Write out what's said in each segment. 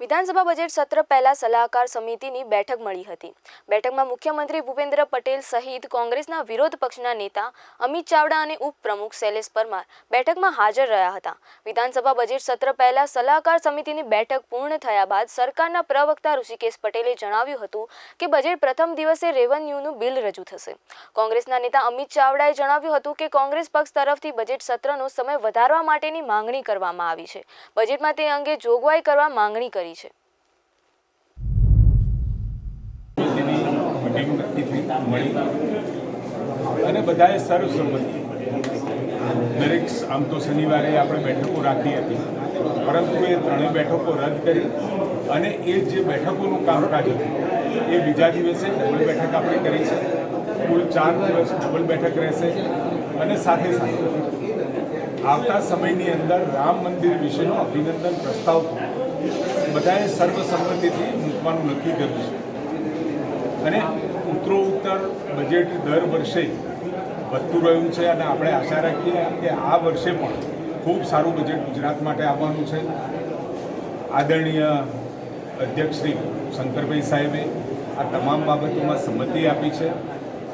વિધાનસભા બજેટ સત્ર પહેલા સલાહકાર સમિતિની બેઠક મળી હતી. બેઠકમાં મુખ્યમંત્રી ભૂપેન્દ્ર પટેલ સહિત કોંગ્રેસના વિરોધ પક્ષના નેતા અમિત ચાવડા અને ઉપપ્રમુખ શૈલેષ પરમાર બેઠકમાં હાજર રહ્યા હતા. વિધાનસભા બજેટ સત્ર પહેલા સલાહકાર સમિતિની બેઠક પૂર્ણ થયા બાદ સરકારના પ્રવક્તા ઋષિકેશ પટેલે જણાવ્યું હતું કે બજેટ પ્રથમ દિવસે રેવન્યુનું બિલ રજૂ થશે. કોંગ્રેસના નેતા અમિત ચાવડાએ જણાવ્યું હતું કે કોંગ્રેસ પક્ષ તરફથી બજેટ સત્રનો સમય વધારવા માટેની માંગણી કરવામાં આવી છે. બજેટમાં તે અંગે જોગવાઈ કરવા માંગણી કરી છે. થઈ મળી અને બધાએ સર્વસંમતિ. દરેક આમ તો શનિવારે આપણે બેઠકો રાખી હતી, પરંતુ એ ત્રણેય બેઠકો રદ કરી અને એ જે બેઠકોનું કામકાજ હતું, એ બીજા દિવસે ડબલ બેઠક આપણે કરી છે. કુલ ચાર દિવસ ડબલ બેઠક રહેશે અને સાથે સાથે આવતા સમયની અંદર રામ મંદિર વિશેનો અભિનંદન પ્રસ્તાવ પણ. બધાએ સર્વસંમતિથી મૂકવાનું નક્કી કર્યું છે. અને ઉત્તરો ઉત્તર બજેટ દર વર્ષે વધતું રહ્યું છે અને આપણે આશા રાખીએ કે આ વર્ષે પણ ખૂબ સારું બજેટ ગુજરાત માટે આવવાનું છે. આદરણીય અધ્યક્ષ શ્રી શંકરભાઈ સાહેબે આ તમામ બાબતોમાં સંમતિ આપી છે.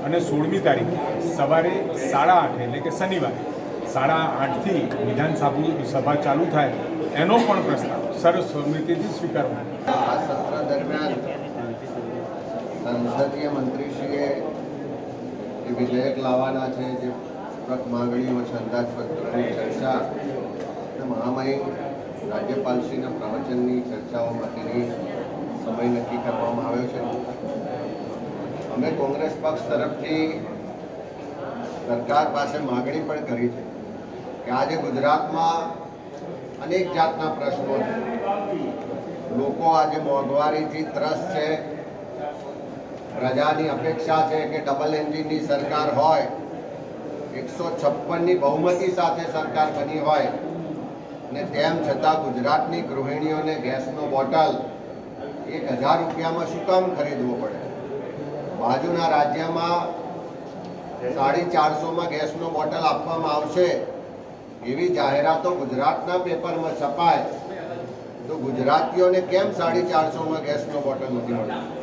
અને સોળમી તારીખે સવારે સાડા આઠે એટલે કે શનિવારે સાડા આઠથી વિધાનસભા સભા ચાલુ થાય એનો પણ પ્રસ્તાવ સર્વસંમતિથી સ્વીકારવાનો. આ સત્ર દરમિયાન સંસદીય મંત્રીશ્રીએ જે વિધેયક લાવવાના છે, જે પ્રક માંગણીઓ છે, અંદાજપત્રની ચર્ચા મહામહિમ રાજ્યપાલશ્રીના પ્રવચનની ચર્ચાઓ માટેની સમય નક્કી કરવામાં આવ્યો છે. અમે કોંગ્રેસ પક્ષ તરફથી સરકાર પાસે માગણી પણ કરી છે. કે આજે ગુજરાતમાં અનેક જાતના પ્રશ્નો છે. લોકો આજે મોંઘવારીથી ત્રસ્ત છે. પ્રજાની અપેક્ષા છે કે ડબલ એન્જિનની સરકાર હોય, એકસો છપ્પનની બહુમતી સાથે સરકાર બની હોય, ને તેમ છતાં ગુજરાતની ગૃહિણીઓને ગેસનો બોટલ એક હજાર રૂપિયામાં શું કામ ખરીદવો પડે? બાજુના રાજ્યમાં સાડી ચારસોમાં ગેસનો બોટલ આપવામાં આવશે એવી જાહેરાતો ગુજરાતના પેપરમાં છપાય તો ગુજરાતીઓને કેમ સાડી ચારસોમાં ગેસનો બોટલ નથી મળતો?